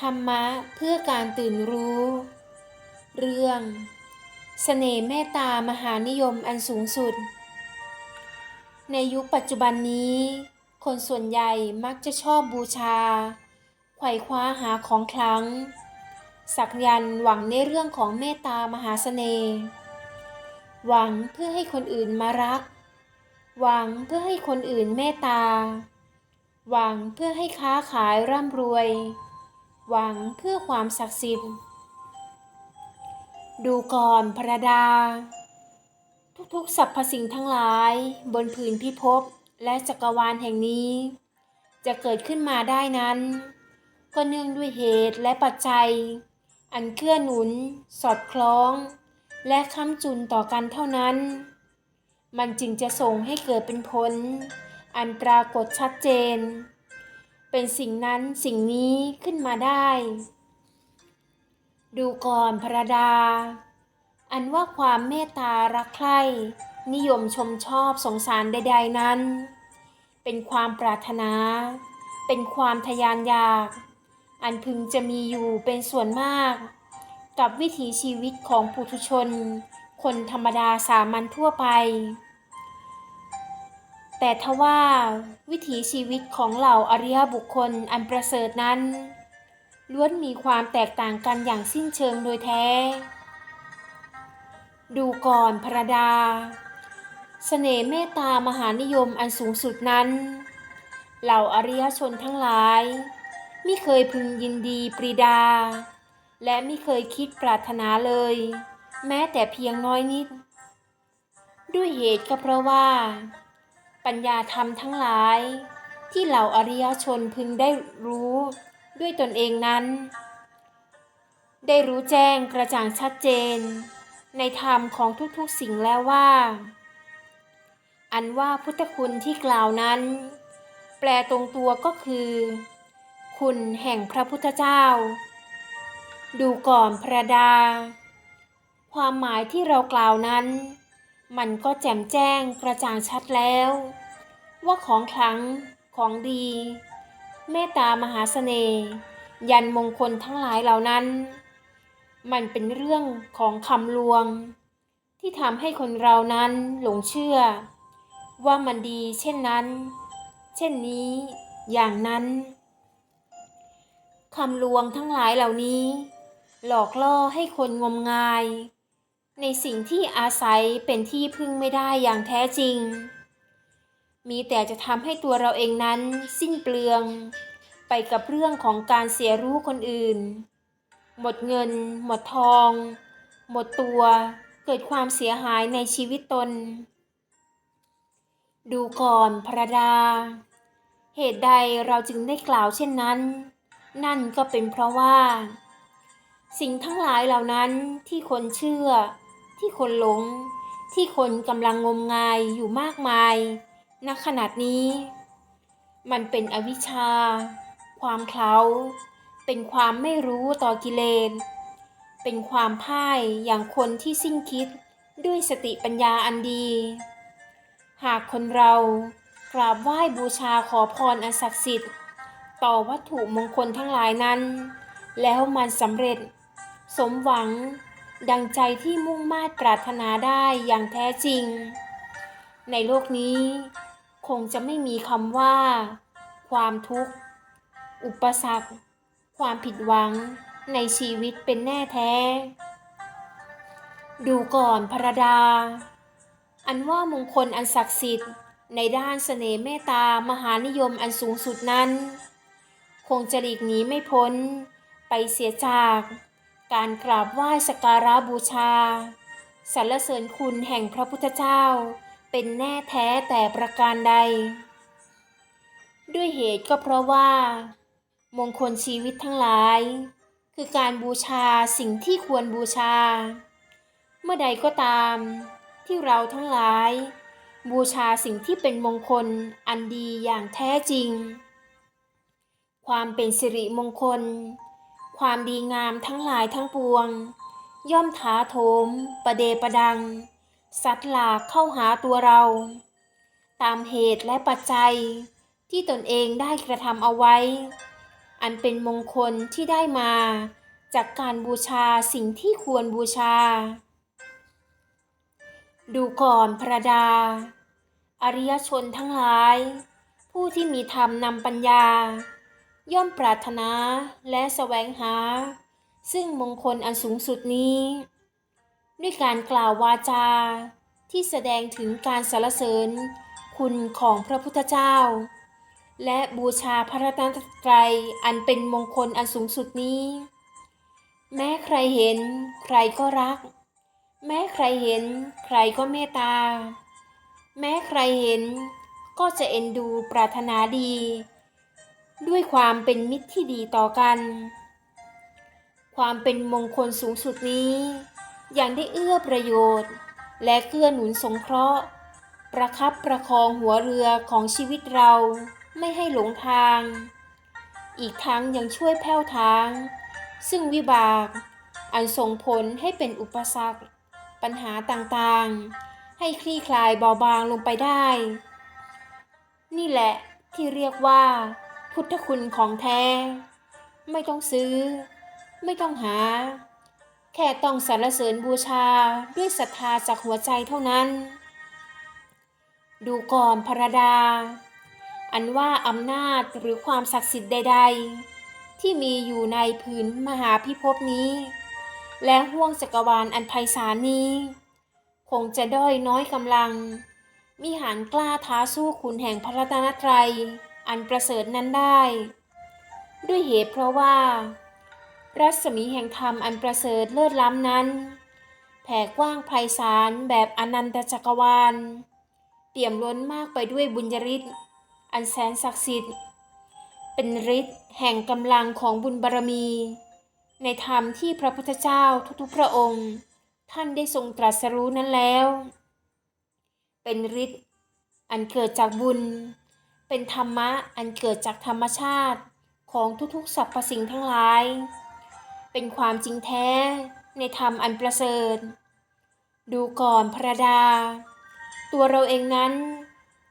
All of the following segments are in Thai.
ธรรมะเพื่อการตื่นรู้ เรื่องเสน่ห์เมตตามหานิยมอันสูงสุด ในยุคปัจจุบันนี้ คนส่วนใหญ่มักจะชอบบูชา ไขว่คว้าหาของคลัง สักยันหวังในเรื่องของเมตตามหาเสน่ห์ หวังเพื่อให้คนอื่นมารัก หวังเพื่อให้คนอื่นเมตตา หวังเพื่อให้ค้าขายร่ำรวย หวังเพื่อความศักดิ์สิทธิ์ ดูก่อนพระดา ทุกๆสรรพสิ่งทั้งหลายบนผืนพิภพและจักรวาลแห่งนี้ จะเกิดขึ้นมาได้นั้น ก็เนื่องด้วยเหตุและปัจจัย อันเกื้อหนุน สอดคล้อง และค้ำจุนต่อกันเท่านั้น มันจึงจะส่งให้เกิดเป็นผล อันปรากฏชัดเจน เป็นสิ่งนั้นสิ่งนี้ขึ้นมาได้ ดูก่อนพระดา อันว่าความเมตตารักใคร่นิยมชมชอบสงสารใด ๆนั้น เป็นความปรารถนา เป็นความทยานอยาก อันพึงจะมีอยู่เป็นส่วนมาก กับวิถีชีวิตของปุถุชน คนธรรมดาสามัญทั่วไป แต่ทว่าวิถีชีวิตของเหล่าอริยบุคคลอันประเสริฐนั้น ล้วนมีความแตกต่างกันอย่างสิ้นเชิงโดยแท้ ดูก่อนพระดาเสน่ห์เมตตามหานิยมอันสูงสุดนั้น เหล่าอริยชนทั้งหลายไม่เคยพึงยินดีปรีดา และไม่เคยคิดปรารถนาเลย แม้แต่เพียงน้อยนิด ด้วยเหตุก็เพราะว่า ปัญญาธรรมทั้งหลาย ที่เหล่าอริยชนพึงได้รู้ด้วยตนเองนั้น ได้รู้แจ้งกระจ่างชัดเจน ในธรรมของทุกๆสิ่งแล้วว่า อันว่าพุทธคุณที่กล่าวนั้น แปลตรงตัวก็คือ คุณแห่งพระพุทธเจ้า ดูก่อนพระดา ความหมายที่เรากล่าวนั้นมันก็แจ่มแจ้งกระจ่างชัดแล้ว ว่าของขลังของดี เมตตามหาเสน่ห์ยันมงคลทั้งหลายเหล่านั้น มันเป็นเรื่องของคำลวง ที่ทำให้คนเรานั้นหลงเชื่อ ว่ามันดีเช่นนั้น เช่นนี้อย่างนั้นคำลวงทั้งหลายเหล่านี้ หลอกล่อให้คนงมงาย ในสิ่งที่อาศัยเป็นที่พึ่งไม่ได้อย่างแท้จริง มีแต่จะทำให้ตัวเราเองนั้นสิ้นเปลือง ไปกับเรื่องของการเสียรู้คนอื่น หมดเงิน หมดทอง หมดตัว เกิดความเสียหายในชีวิตตน ดูก่อนพระดา เหตุใดเราจึงได้กล่าวเช่นนั้น นั่นก็เป็นเพราะว่า สิ่งทั้งหลายเหล่านั้นที่คนเชื่อ ที่คนหลง ที่คนกำลังงมงายอยู่มากมาย ณขนาดนี้ มันเป็นอวิชชา ความเคล้า เป็นความไม่รู้ต่อกิเลส เป็นความพ่ายอย่างคนที่สิ้นคิดด้วยสติปัญญาอันดี หากคนเรากราบไหว้บูชาขอพรอันศักดิ์สิทธิ์ ต่อวัตถุมงคลทั้งหลายนั้น แล้วมันสำเร็จ สมหวัง ดังใจที่มุ่งมา่ปรารถนาได้อย่างแท้จริง ในโลกนี้ คงจะไม่มีคำว่า ความทุกข์ อุปสรรค ความผิดหวังในชีวิตเป็นแน่แท้ ดูก่อนพระดา อันว่ามงคลอันศักดิ์สิทธิ์ ในด้านเสน่ห์เมตตามหานิยมอันสูงสุดนั้น คงจะหลีกหนีไม่พ้น ไปเสียจากการกราบไหว้สกการะบูชาสรรเสริญคุณแห่งพระพุทธเจ้า เป็นแน่แท้แต่ประการใด ด้วยเหตุก็เพราะว่า มงคลชีวิตทั้งหลาย คือการบูชาสิ่งที่ควรบูชา เมื่อใดก็ตามที่เราทั้งหลาย บูชาสิ่งที่เป็นมงคลอันดีอย่างแท้จริง ความเป็นสิริมงคล ความดีงามทั้งหลายทั้งปวง ย่อมถาโถมประเดประดัง สัตว์หลากเข้าหาตัวเรา ตามเหตุและปัจจัยที่ตนเองได้กระทำเอาไว้ อันเป็นมงคลที่ได้มา จากการบูชาสิ่งที่ควรบูชา ดูก่อนพระดา อริยชนทั้งหลาย ผู้ที่มีธรรมนำปัญญา ย่อมปรารถนาและแสวงหา ซึ่งมงคลอันสูงสุดนี้ ด้วยการกล่าววาจา ที่แสดงถึงการสรรเสริญ คุณของพระพุทธเจ้า และบูชาพระรัตนตรัยอันเป็นมงคลอันสูงสุดนี้ แม้ใครเห็น ใครก็รัก แม้ใครเห็น ใครก็เมตตา แม้ใครเห็น ก็จะเอ็นดูปรารถนาดี ด้วยความเป็นมิตรที่ดีต่อกัน ความเป็นมงคลสูงสุดนี้ ยังได้เอื้อประโยชน์ และเกื้อหนุนสงเคราะห์ ประคับประคองหัวเรือของชีวิตเราไม่ให้หลงทาง อีกทั้งยังช่วยแผ้วทาง ซึ่งวิบาก อันส่งผลให้เป็นอุปสรรค ปัญหาต่างๆ ให้คลี่คลายเบาบางลงไปได้ นี่แหละที่เรียกว่า พุทธคุณของแท้ ไม่ต้องซื้อ ไม่ต้องหา แค่ต้องสรรเสริญบูชาด้วยศรัทธาจากหัวใจเท่านั้น ดูก่อนพระดา อันว่าอำนาจหรือความศักดิ์สิทธิ์ใด ๆ ที่มีอยู่ในผืนมหาพิภพนี้ และห่วงจักรวาลอันไพศาลนี้ คงจะด้อยน้อยกำลัง มิหารกล้าท้าสู้ขุนแห่งพระรัตนตรัย อันประเสริฐนั้นได้ ด้วยเหตุเพราะว่า รัศมีแห่งธรรมอันประเสริฐเลิศล้ำนั้น แผ่กว้างไพศาลแบบอนันตจักรวาลเปี่ยมล้นมากไปด้วยบุญญาฤทธิ์อันแสนศักดิ์สิทธิ์ เป็นฤทธิ์แห่งกำลังของบุญบารมี ในธรรมที่พระพุทธเจ้าทุกๆพระองค์ ท่านได้ทรงตรัสรู้นั้นแล้ว เป็นฤทธิ์อันเกิดจากบุญ เป็นธรรมะอันเกิดจากธรรมชาติของทุกๆสรรพสิ่งทั้งหลาย เป็นความจริงแท้ในธรรมอันประเสริฐ ดูก่อนพระดา ตัวเราเองนั้น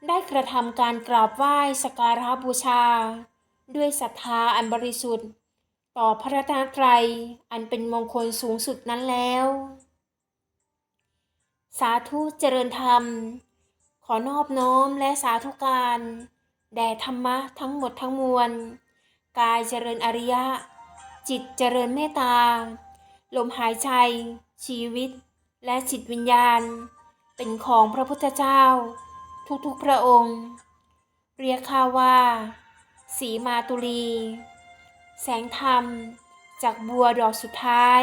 ได้กระทำการกราบไหว้สักการะบูชา ด้วยศรัทธาอันบริสุทธิ์ ต่อพระรัตนตรอันเป็นมงคลสูงสุดนั้นแล้ว สาธุเจริญธรรม ขอนอบน้อมและสาธุการ แด่ธรรมะทั้งหมดทั้งมวล กายเจริญอริยะ จิตเจริญเมตตา ลมหายใจ ชีวิต และจิตวิญญาณ เป็นของพระพุทธเจ้า ทุกๆพระองค์ เรียกข้าว่า สีมาตุลี แสงธรรม จากบัวดอกสุดท้าย